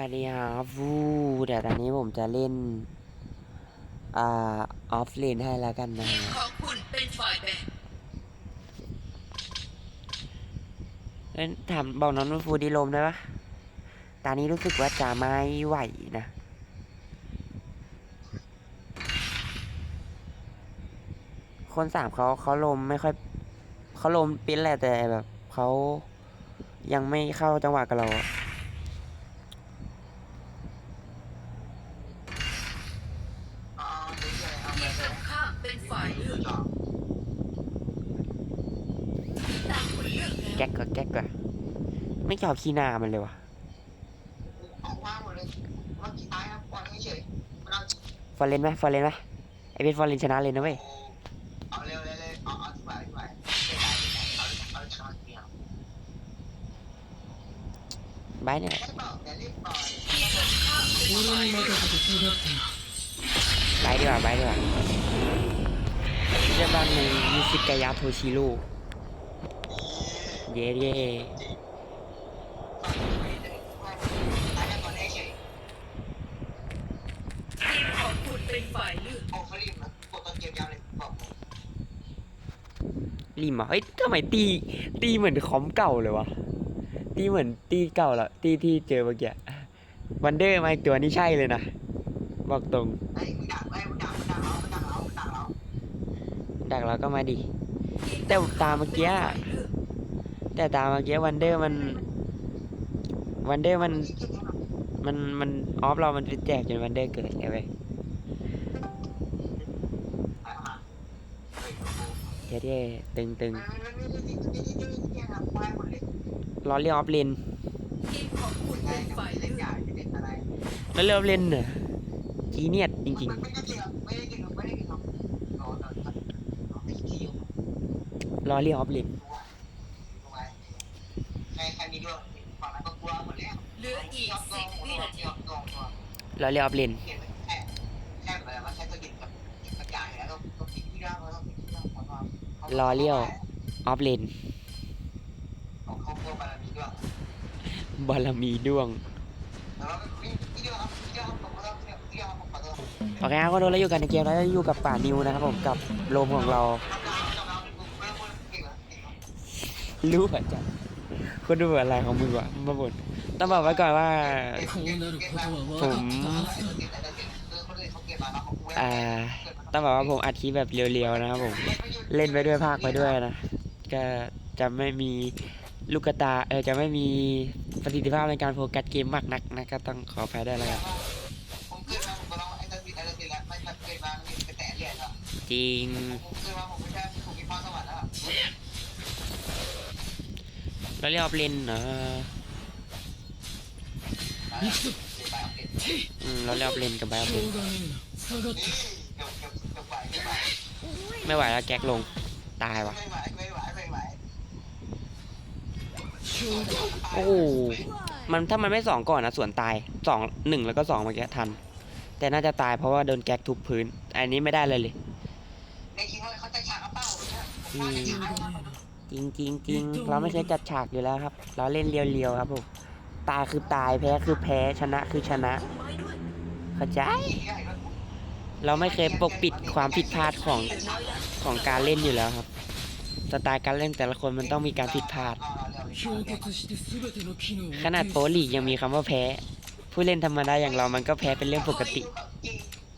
วัสดีครับฟูเดี๋ยวตอนนี้ผมจะเล่น อ่า ออฟเลนให้แล้วกันนะฮะของคุณเป็นฝ่ายแบ่งเอ้ยถามบอกน้องฟูดีลมได้ปะตอนนี้รู้สึกว่าจะไม่ไหวนะคนสามเขาเขาลมไม่ค่อยเขาลมเป็นแหละแต่แบบเขายังไม่เข้าจังหวะกับเราอะ ที่ตรงข้ามเป็นฝ่ายเลือกตามคุณเลือ กแล้วแก๊กก็แก๊กก็ไม่ชอบขี้หน้ามันเลยวะออกมาหมดเลยเมื่อกี้ตายครับปล่อยให้เฉยมันเอาฟอร์เรนไหมฟอร์เรนไหมไอเป็นฟอร์เรนชนะเลยนะเว้ยเอาเร็วเลยเลยเอาเอาที่ไหวที่ไหวไม่ได้ไม่ได้เอาเอาช้อนเดียวบายเนี่ยไม่บอกอย่ารีบปล่อยที่ตรงข้ามเป็นฝ่ายเลือกบายดีกว่าบายดีกว่าเจ้าบ้านมีมิซิกายาโทชิโร่ เย่เย่ตายแค่ก่อนให้เฉยทีมของคุณเป็นฝ่ายเลือกโอ้ฟรีมนะกดตอนเกมยาวเลยบอกริมอะเฮ้ยทำไมตี ตีเหมือนคอมเก่าเลยวะ ตีเหมือนตีเก่าละตีที่เจอเมื่อกี้วันเดอร์มาอีกตัวนี้ใช่เลยนะ บอกตรงไอ้มึงด่าไอ้มึงด่ามึงด่าเรามึงด่าเรามึงด่าเราดักเราก็มาดิแต่ตามเมื่อกี้ฝ่ายเลือก แต่ตามเมื่อกี้วันเดอร์มันวันเดอร์มันมันมันออฟเรามันแจกจนวันเดอร์เกิดเลยเว้ยเท่ๆตึงตึงๆรอเรียกออฟเลนแล้วเรียกออฟเลนเหรอจีเนียสจริงไม่ได้จริงจริงรอรอรอไอ้ที่อยู่ๆรอเรียกออฟเลน ใครใครมีด้วยฝั่งนั้นก็กลัวหมดแล้ว เหลืออีกสิบวินาทีกองกองรอเรียกออฟเลนเห็นแค่แค่แบบว่าแค่ตัวดินกับกระจายแล้วก็ก็ทิ้งที่ร่างแล้วก็ทิ้งที่ร่างของเรารอเรียกออฟเลนของเขาพวกบารมีด้วยบารมีด้วงแล้วก็ที่เดียวครับที่เดียวครับผมก็ต้องที่เดียวครับผมขอโทษโอเคครับก็โดนแล้วอยู่กันในเกมแล้วอยู่กับป่านิวนะครับผมกับโรมของเราทำงานทำงานเป็นไม่ต้องพูดเก่งนะเก่งนะรู้ป่ะจ๊ะคนดูอะไรของมึงวะมาบ่น ต้องบอกไว้ก่อนว่า ผมต้องบอกว่าผมอัดคลิปแบบเรียวๆนะครับผมเล่นไปด้วยภาคไปด้วยนะก็จะไม่มีลูกตาเออจะไม่มีประสิทธิภาพในการโฟกัสเกมมากนักนะก็ต้องขอแภัยได้เลยครับจริงเราเรียกว่าเลนเหรอ อืมเราเล่นเลนกับไบอัเลไม่ไหวแล้วแก๊กลงตายว่ะโอ้มันถ้ามันไม่สองก่อนนะส่วนตายสองหนึ่งแล้วก็สองเมื่อกี้ทัน แต่น่าจะตายเพราะว่าโดนแก๊กทุบพื้น อันนี้ไม่ได้เลยเลยจริงจริงจริงเราไม่เคยจัดฉากอยู่แล้วครับ เราเล่นเรียวๆครับผม ตายคือตายแพ้คือแพ้ชนะคือชนะ เข้าใจ เราไม่เคยปกปิดความผิดพลาดของของการเล่นอยู่แล้วครับสไตล์การเล่นแต่ละคนมันต้องมีการผิดพลาด ขนาดโปลีกยังมีคำว่าแพ้ ผู้เล่นธรรมดาอย่างเรามันก็แพ้เป็นเรื่องปกติ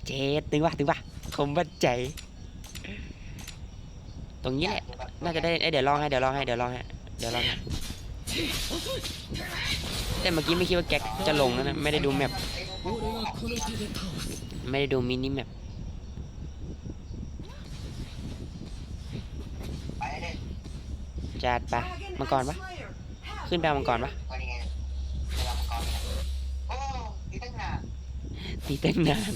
เจ๊ดตึงว่าตึงว่าคมว่าใจตรงนี้แหละน่าจะได้เดี๋ยวลองให้เดี๋ยวลองให้เดี๋ยวลองให้เดี๋ยวลองให้ แต่เมื่อกี้ไม่คิดว่าแก๊กจะลงนะไม่ได้ดูแมพไม่ได้ดูมินิแมพจัดปะมังกรปะขึ้นไปมังกรปะตีเตั้งนาน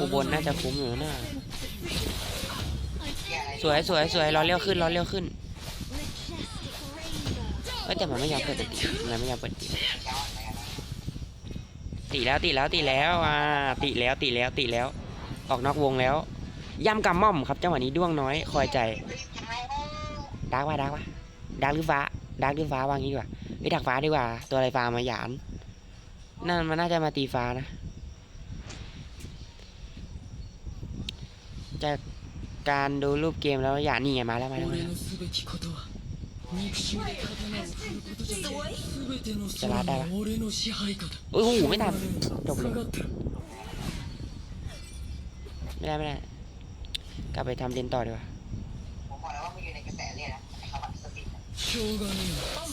อุบลน่าจะคุ้มอยู่นะสวยสวยสวยรอเลี้ยวขึ้นรอเลี้ยวขึ้น เอ้ยแต่มันไม่ยอมเปิดตีมันไม่ยอมเปิดตีตีแล้วตีแล้วตีแล้วอ่าตีแล้วตีแล้วตีแล้ว ออกนอกวงแล้วย่ำกำม่อมครับจังหวะนี้ด้วงน้อยคอยใจดาร์กวะดาร์กวะดาร์กหรือฟ้าดาร์กหรือฟ้าวางี้ดีกว่าไอ้ดักฟ้าดีกว่า ตัวอะไรฟ้ามาหยานนั่นมันน่าจะมาตีฟ้านะจากการดูรูปเกมแล้วหยานนี่ไงมาแล้วมาแล้วมาแล้ว จะลาดได้ปะโอ้โหไม่ทันจบเลยไม่ได้ไม่ได้กลับไปทำเรียนต่อดีกว่าผมอกอย่เล่า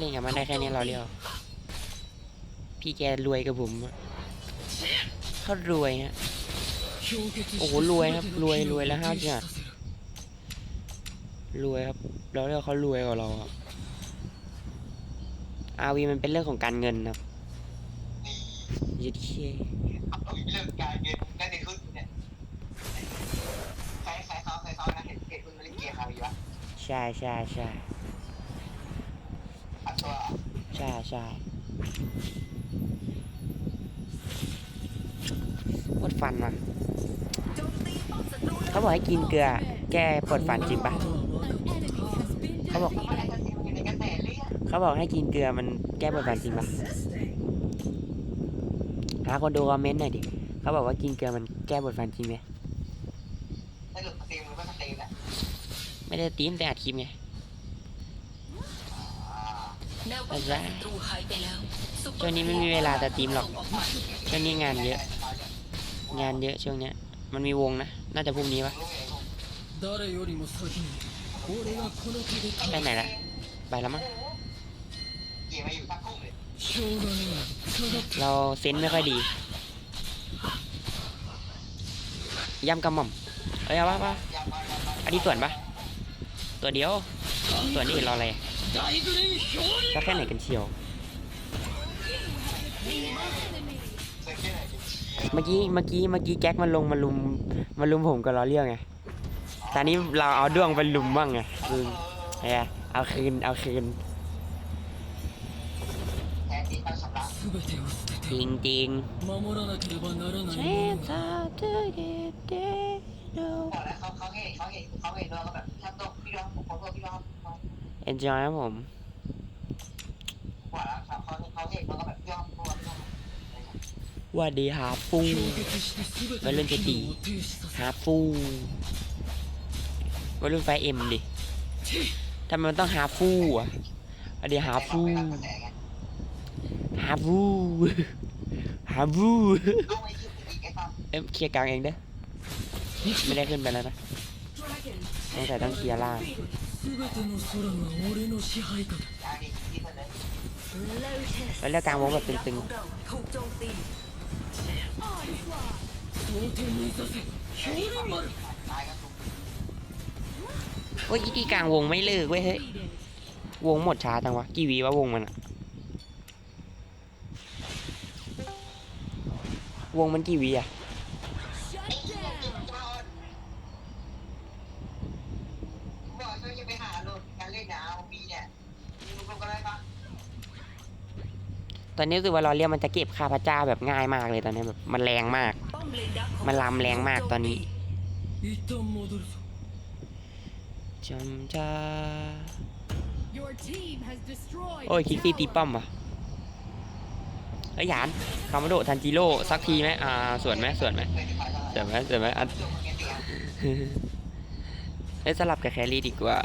สนกับมันได้แค่นี้เราเรียวพี่แกรวยกับผมเขารวยฮะโอ้โหรวยครับรวยรวยแล้วห้าจัด รวยครับแล้วเรียกเขารวยกว่าเราอะอาวีมันเป็นเรื่องของการเงินครับยึดเคเอาเรื่องการเงินได้ในขึ้นเนี่ยใครใครเขาใครเขานะเห็นเห็นคุณมาเล่นเกมอะไรวะใช่ใช่ใช่อัดตัวใช่ใช่ปวดฟันว่ะโจมตีป้อมศัตรูเขาบอกให้กินเกลือ แก้ปวดฟันจริงปะ เขาบอกเพราะว่าไอ้สติมันอยู่ในกระแสเรื่องเขาบอกให้กินเกลือมันแก้ปวดฟันจริงปะหาคนดูคอมเมนต์หน่อยดิ เขาบอกว่ากินเกลือมันแก้ปวดฟันจริงไหมสรุปสตรีมหรือว่าสตรีมอะไม่ได้ตีมแต่อัดคลิปไงอ่าแนวป้องกันศัตรูหายไปแล้วซุปเปอร์ช่วงนี้ไม่มีเวลาจะตีมหรอกส่งไปช่วงนี้งานเยอะ งานเยอะช่วงเนี้ย มันมีวงนะ น่าจะพรุ่งนี้ปะ ไปไหนละไปแล้วมั้งเราเซนไม่ค่อยดี ย่ำกำหม่อม เอ้ยเอาวะปะอันนี้ส่วนปะตัวเดียว ส่วนนี้รออะไรก็แค่ไหนกันเชียว เมื่อกี้ เมื่อกี้ เมื่อกี้แก๊กมันลงมาลุมมาลุมผมกับล้อเรื่องไง ตอนนี้เราเอาด้วงไปลุมบ้างไงคือไงเอาคืน เอาคืน จริงจริงเชนเขาเขาเห็นเขาเห็นเขาเห็นเราแบบถ้าตกพี่ร้องผมขอโทษพี่ร้อง enjoy ครับผมว่าเดีฮาปูไม่เล่นจะดีฮาปู วัยรุ่นไฟเอ็มดิทำไมมันต้องหาฟู่อะเดียวหาฟู่หาฟู่หาฟู่เอ็มเคลียร์กลางเองเด้ไม่ได้ขึ้นไปแล้วนะต้องใส่ต้องเคลียร์ล่างแล้วเลือกกลางวงแบบตึงๆ ว่าอ้ยที่กลางวงไม่เลิกเว้ยเฮ้ยวงหมดช้าจังวะกี่วีวะวงมันอะวงมันกี่วีอะตอนนี้รู้สึกว่าลอเรียมันจะเก็บคาพเจ้าแบบง่ายมากเลยตอนนี้แบบมันแรงมาก มันลำแรงมากตอนนี้ จำจ้าโอ้ยคิกซี่ตีป้อมว่ะไอ้ยานคามาโดทันจิโร่สักทีไหมอ่าส่วนไหมส่วนไหมเสวนไหมเสวนไหมอันได้สลับกับแครี่ดีกว่า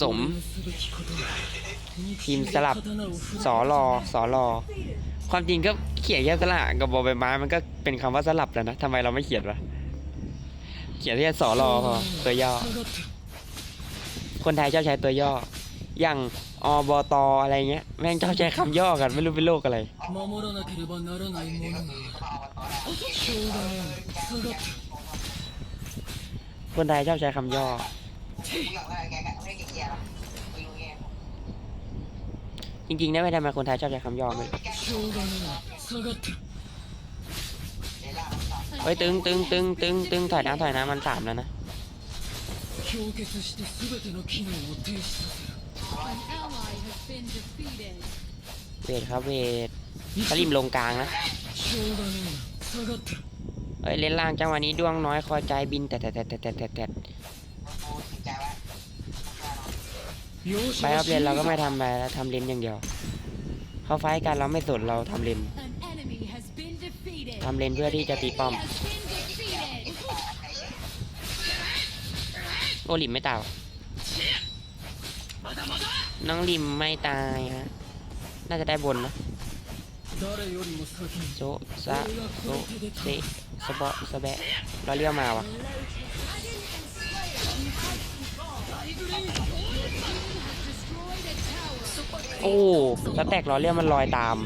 สม ทีมสลับสอรอสอรอความจริงก็เขียนแค่สละกับบอใบไม้มันก็เป็นคำว่าสลับแล้วนะทำไมเราไม่เขียนวะ ขียนแค่สอรอพอตัวย่อ คนไทยชอบใช้ตัวย่อ อย่างอบตอะไรเงี้ยแม่งชอบใช้คำย่อกันไม่รู้เป็นโรคอะไรคนไทยชอบใช้คำย่อจริงๆนะไม่ทำไมคนไทยชอบใช้คำย่อไหม เฮ้ยตึงตึงตึงตึงตึงถ่ายน้ำถ่ายน้ำมันสามแล้วนะเวทครับเวทสลิมลงกลางนะเฮ้ยเล่นล่างจังหวะนี้ดวงน้อยคอยใจบินแต่แต่แต่แต่แต่แต่แต่ไปอัพเลนเราก็ไม่ทำไรแล้วทำเลนอย่างเดียว เขาไฟกันเราไม่สนเราทำเลน ทำเลนเพื่อที่จะตีป้อม โอริมไม่ตายน้องริมไม่ตายฮะ น่าจะได้บนนะโซซาโซเซสบอสแบะเราเรียวมาวะโอ้สแตกล้อเลียมมันลอยตาม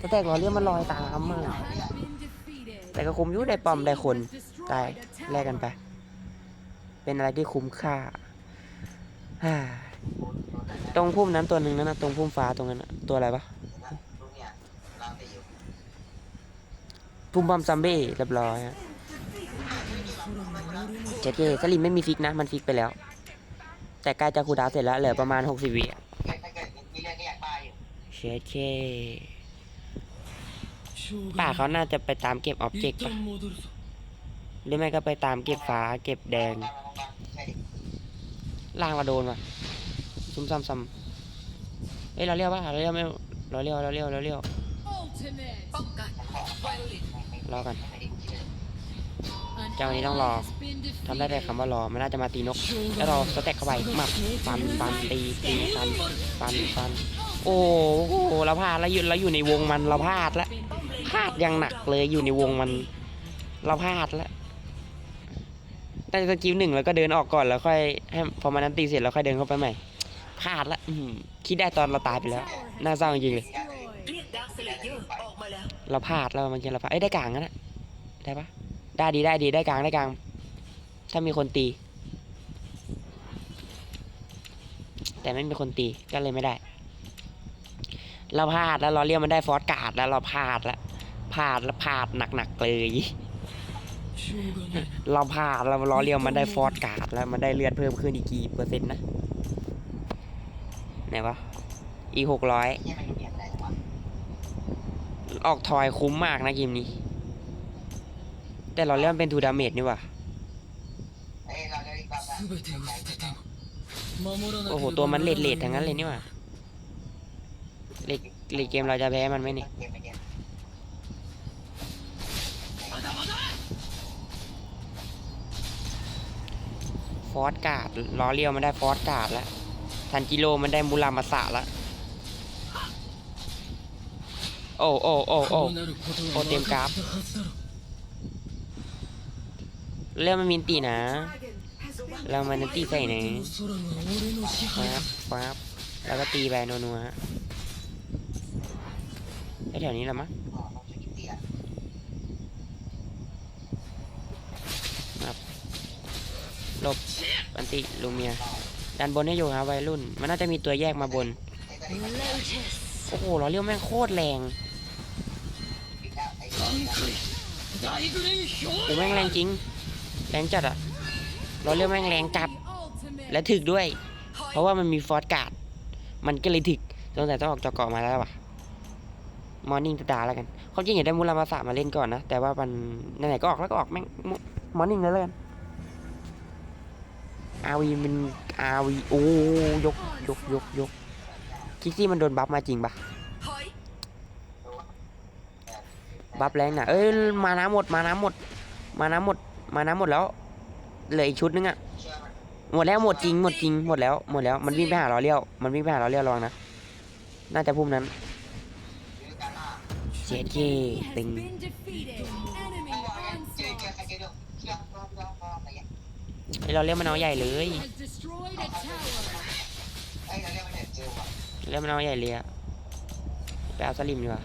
สแตกล้อเลียมมันลอยตามอะ แต่ก็คุมยู่ได้ปอมได้คนตายแลกกันไป เป็นอะไรที่คุ้มค่าตรงพุ่มนั้นตัวหนึ่งนั้นนะตรงพุ่มฟ้าตรงนั้นนะตัวอะไรปะพุ่มบอมซัมเบ้เรียบร้อยเจเจสลิมไม่มีฟิกนะ มันฟิกไปแล้ว แต่ใกล้จะคูดาเสร็จแล้วเหลือประมาณหกสิบวิเช็ดเค ป่าเขาน่าจะไปตามเก็บออบเจกต์ป่ะหรือไม่ก็ไปตามเก็บฟ้าเก็บแดง ล่างมาโดนว่ะซุ่มซ้ำซ้ำเฮ้ยเราเรียกว่าเราเรียกไม่เราเรียกเราเรียกเราเรียกรอกันเจ้านนี้ต้องรอทำได้แต่คำว่ารอมันน่าจะมาตีนก แล้วรอสเต็กเข้าไปหมับฟันฟันตีตีฟันฟันฟัน โอ้โหเราพลาดเราอยู่เราอยู่ในวงมันเราพลาดแล้ว พลาดอย่างหนักเลยอยู่ในวงมันเราพลาดแล้วแต่สกิลหนึ่งแล้วก็เดินออกก่อนแล้วค่อยให้พอมันนั้นตีเสร็จแล้วค่อยเดินเข้าไปใหม่พลาดละอื้อหือคิดได้ตอนเราตายไปแล้ว น่าเศร้าจริงๆเลย Destroyed. เรียกดาร์คสเลเยอร์ออกมาแล้วเราพลาดแล้วเมื่อกี้เราพลาดเอ้ยได้กลางนะน่ะได้ปะได้ดีได้ดีได้กลางได้กลาง ถ้ามีคนตี แต่ไม่มีคนตีก็เลยไม่ได้ เราพลาดแล้วเราเรียกมันได้ฟอสการ์ดแล้วเราพลาดแล้ว พลาดแล้วพลาดหนักๆเลย เราพลาดเราล้อเลียวมันได้ฟอร์ดการ์ดแล้วมันได้เลือดเพิ่มขึ้นอีกกี่เปอร์เซ็นต์นะไหนวะอีหกร้อยออกทอยคุ้มมากนะเกมนี้ แต่เราเล่นเป็นทูดาเมจนี่ว่ะโอ้โห ตัวมันเล็ดเลดทั้งนั้นเลยนี่ว่ะเล็ดเกมเราจะแพ้มันไหมเนี่ย อสกาดล้อเลี้ยวมันได้ฟอสกาดแล้วทันจิโร่มันได้มูรามาสะแล้วโอ้โอ้โอ้โอ้โอ้เต็มกราฟเรื่องมันมินตีนะเรามันตีใส่ไหนครับครับแล้วก็ตีไปนนัวฮะไอแถวนี้หรอมะ อันติลูเมียดันบนให้อยู่ฮะวัยรุ่น มันน่าจะมีตัวแยกมาบน โอ้โหเราเลี้ยวแม่งโคตรแรงอูแม่งแรงจริง แรงจัดอะเราเลี้ยวแม่งแรงจัด และถึกด้วย เพราะว่ามันมีฟอสการ์ด มันก็เลยถึกสงแต่ต้องออกจอกเกาะมาแล้วว่ะมอร์นิ่งตุดาแล้วกันความจริงอยากได้มูรามาสามาเล่นก่อนนะ แต่ว่ามันไหนๆก็ออกแล้วก็ออกแม่งมอร์นิ่งเลยแล้วกัน อาวีมันอาวีโอ้ยกยกยกยกคิกซี่มันโดนบัฟมาจริงปะบัฟแรงนะเอ้ยมาน้ำหมดมาน้ำหมด มาน้ำหมดมาน้ำหมดแล้วเหลืออีกชุดนึงอะเชื่อมันหมดแล้วหมดจริงหมดจริงหมดแล้วหมดแล้วมันวิ่งไปหาเราเลี้ยวมันวิ่งไปหาเราเลี้ยวระวังนะน่าจะพุ่มนั้นเจ็ดเคตึง เราเรียกมันเอาใหญ่เลยเรียกมันเอะมันเอาใหญ่เลยอะไปเอาสลิมดีกว่า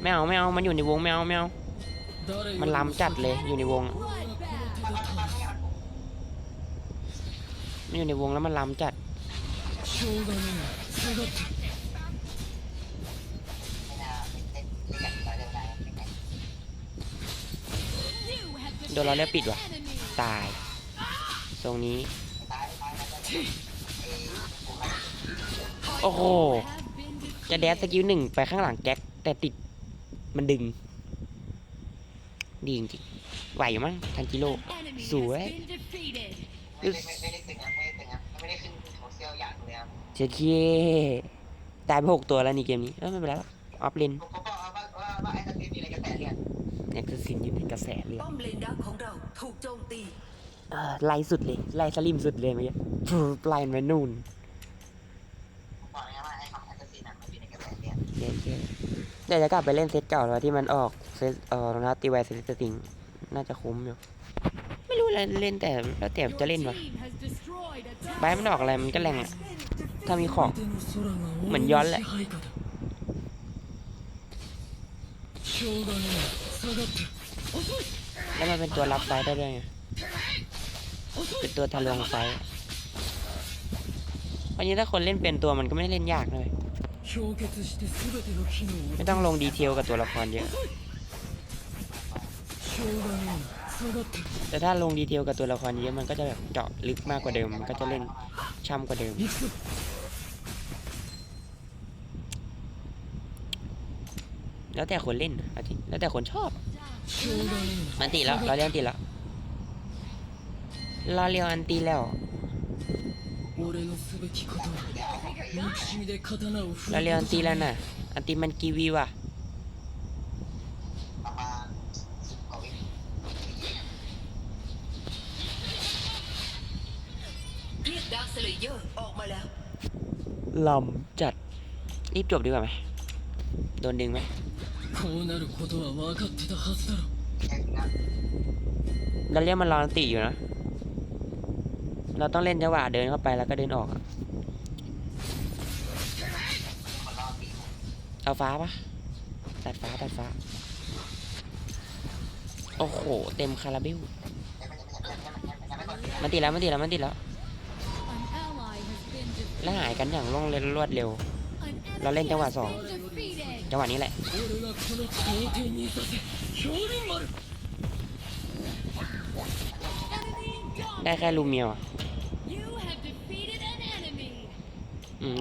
ไม่เอาไม่เอามันอยู่ในวงไม่เอาไม่เอามันล้ำจัดเลยอยู่ในวงมันอยู่ในวงแล้วมันล้ำจัดโดนเราเรียกปิดว่ะตาย ตรงนี้ตายตายแล้วก็เอ้ผมไม่โอ้โห Have been defeated. จะแดดสกิลหนึ่งไปข้างหลังแก๊กแต่ติดมันดึง ดีจริงๆไหวอยู่มั้งทันจิโร่ An enemy Sủa has ấy. been defeated. ไม่ได้ไม่ได้ตึงนะไม่ได้ตึงนะไม่ได้ขึ้นโทรเจ็ดเคตายไปหกตัวแล้วนี่เกมนี้เออไม่เป็นไรหรอกออฟเลนผมก็บอกว่าว่าว่าไอ้สตีมีอะไรกระแสเนี่ยเน็กซ์ซินอยู่ในกระแสเลือดป้อมเลนดักของเราถูกโจมตีเออ ลายสุดเลยลายสลิมสุดเลยเมื่อกี้ล่บอลยาไแฟนมันนูนกระเดี๋ยวจะกลับไปเล่นเซตเก่าแล้วที่มันออกเซตเอ่อรองเท้าตีแวร์เซตสติงน่าจะคุ้มอยู่ไม่รู้เลยเล่นแต่แล้วแต่จะเล่นวะใบมันออกอะไรมันก็แรงอะถ้ามีของเหมือนย้อนแหละแล้วมันเป็นตัวรับไฟได้ด้วยไง เป็นตัวทะลวงไฟวันนี้ถ้าคนเล่นเป็นตัวมันก็ไม่ได้เล่นยากเลย ไม่ต้องลงดีเทลกับตัวละครเยอะ แต่ถ้าลงดีเทลกับตัวละครเยอะมันก็จะแบบเจาะลึกมากกว่าเดิม มันก็จะเล่นช่ำกว่าเดิม แล้วแต่คนเล่นแล้วแต่คนชอบ มันตีแล้ว เราเล่นตีแล้ว รอเรียวอันตีแล้วรอเรียวอันตีแล้วนะอันตีมันกีวีว่ะลำจัดรีบจบดีกว่าไหมโดนดึงไหมเราเรียกมันรอตีอยู่นะ เราต้องเล่นจังหวะเดินเข้าไปแล้วก็เดินออกเอาฟ้าปะตัดฟ้าตัดฟ้า โอ้โห เต็มคาราบิลมันติดแล้วมันติดแล้วมันติดแล้ว และหายกันอย่างล่องเร็วรวดเร็ว เราเล่นจังหวะสองจังหวะนี้แหละได้แค่ลูเมียว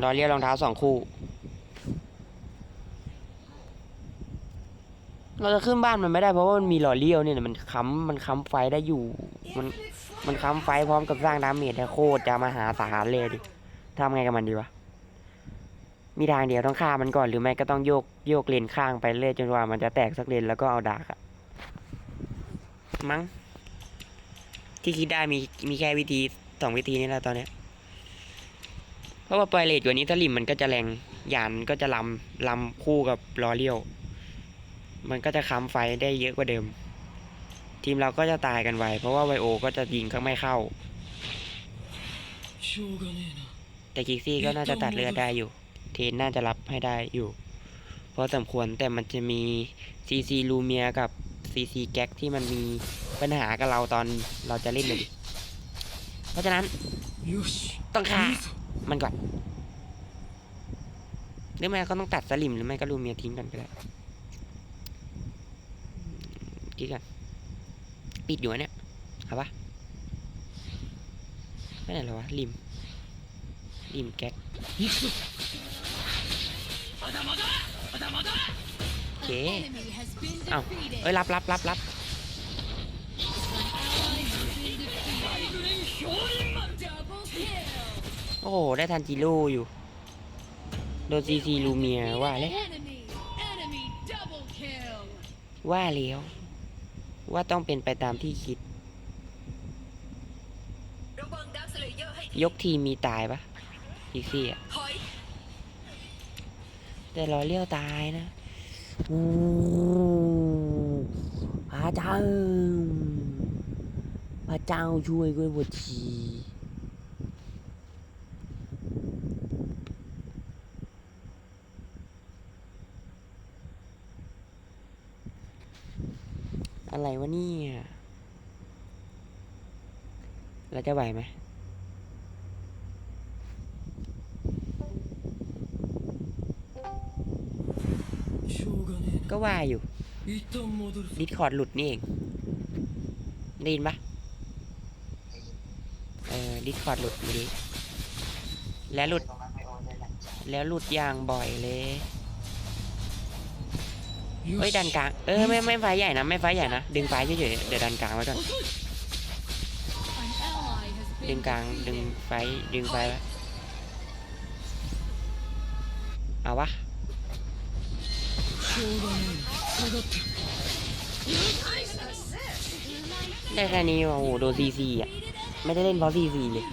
รอยเรียกรองเท้าสองคู่ เราจะขึ้นบ้านมันไม่ได้เพราะว่ามันมีหล่อเลียวเนี่ยมันค้ำมันค้ำไฟได้อยู่ มันมันค้ำไฟพร้อมกับสร้างดาเมจได้โคตรจะมาหาศาลเลยดิทำไงกับมันดีวะ มีทางเดียวต้องฆ่ามันก่อนหรือไม่ก็ต้องโยกโยกเลนข้างไปเรื่อยจนกว่ามันจะแตกสักเลนแล้วก็เอาดาร์กอะมั้งที่คิดได้มีมีแค่วิธีสองวิธีนี้แหละตอนเนี้ย เพราะว่าปล่อยเลตกว่านี้สลิมมันก็จะแรงยานก็จะลำลำคู่กับล้อเลี้ยว มันก็จะค้ำไฟได้เยอะกว่าเดิม ทีมเราก็จะตายกันไวเพราะว่าไวโอก็จะยิงข้างไม่เข้า แต่กิกซี่ก็น่าจะตัดเรือได้อยู่ เทนน่าจะรับให้ได้อยู่เพราะสมควรแต่มันจะมีซีซีลูเมียกับซีซีแก๊กที่มันมีปัญหากับเราตอนเราจะเล่นเลยเพราะฉะนั้นต้องฆ่า มันก่อน หรือไม่ก็ต้องตัดสลิมหรือไม่ก็รูเมียทิ้งกันไปได้คิดกันปิดอยู่เนี่ยเอาปะไม่ไหนหรอวะริมริมแก๊กโอเค เอาเอ้ยรับรับรับรับ อ้โห ได้ทันจิโร่อยู่ โดนซีซีลูเมียว่าแล้ว Enemy. Enemy double kill. ว่าแล้วว่าต้องเป็นไปตามที่คิดระวังดาร์คสเลเยอร์ให้ยกทีมมีตายปะอีซี่อะถอยแต่รอเลี้ยวตายนะโอ้พระเจ้าพระเจ้าช่วยด้วยบทชี อะไรวะเนี่ย เราจะไหวไหมก็ว่าอยู่ ดิสคอร์ดหลุดนี่เองได้ยินปะเออดิสคอร์ดหลุดดีแล้วหลุด แล้วหลุดอย่างบ่อยเลย เฮ้ยดันกลางเออไม่ไม่ไฟใหญ่นะไม่ไฟใหญ่นะดึงไฟเฉยๆเดี๋ยวดันกลางไว้ก่อนดึงกลางดึงไฟดึงไฟว้เอาวะได้แค่นี้โอ้โหโดนซีซีอะไม่ได้เล่นเพราะซีซีเลย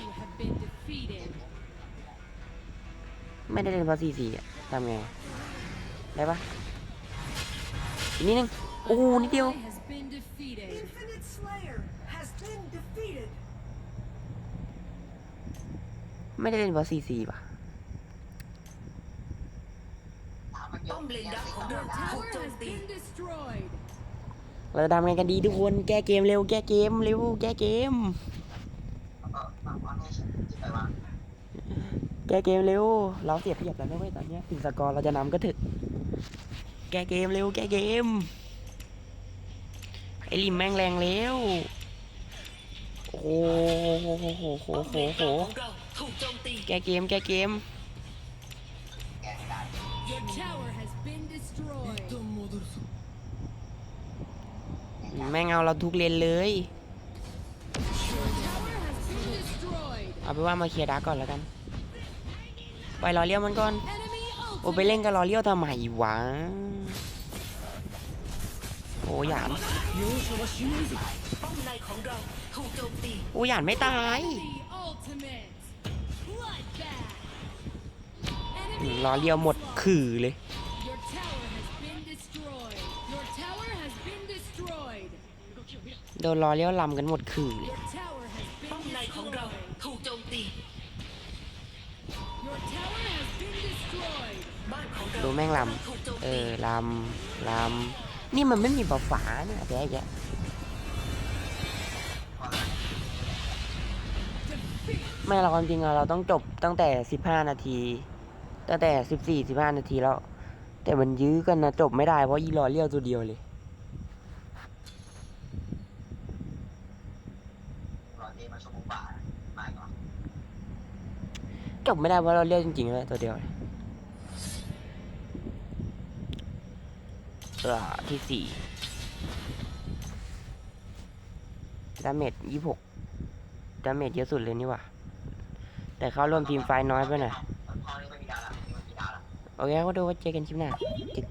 ไม่ได้เล่นเพราะซีซีอะทำไงได้ปะ อีกนิดนึงโอ้โหนิดเดียว Ally has been defeated. Infinite Slayer has been defeated ไม่ได้เล่นเพราะซีซีป่ะถามมันเยป้อะอมเลนดักของเรา Your ถูก tower โจม has ตี been destroyed. เราจะทำไงกันดีทุกคนแก้เกมเร็วแก้เกมเร็วแก้เกมก็บางวันให้ฉันจะไปวางแก้เกมเร็ว เราเสียเปรียบแล้วนะเว้ยตอนเนี้ยถึงสกอร์เราจะนำก็เถอะ แก้เกมเร็วแก้เกม ไอริมแม่งแรงเร็วโอ้โหโหโหโหโหแก้เกมแก้เกม แม่งเอาเราทุกเลนเลย เอาไปว่ามาเคลียร์ดาก่อนแล้วกัน ไปรอเลี้ยวมันก่อน โอ้ไปเล่นกับรอเลี้ยวทำไมวะ โอ้หยานโอ้หยานไม่ตายล้อเลียวหมดขื่อเลยโดนล้อเลี้ยวลำกันหมดคืนป้อมในของเราถูกโจมตีดูแม่งลำ เออลำลำ นี่มันไม่มีปะฝาเนี่ยแกแกไม่เราความจริงอะเราต้องจบตั้งแต่สิบห้านาที ตั้งแต่สิบสี่สิบห้านาทีแล้ว แต่มันยื้อกันนะจบไม่ได้เพราะอีรอเลี้ยวตัวเดียวเลยจบไม่ได้เพราะเราเลี้ยวจริงๆเลยตัวเดียวเลยเออ ที่สี่ดาเมจยี่หกดาเมจเยอะสุดเลยนี่ว่ะแต่เข้าร่วมทีมไฟน้อยไปหน่อยพอนี้ไม่มีดาวละนี่มันมีดาวละโอเคก็ดูว่าเจอกันคลิปหน้าจึก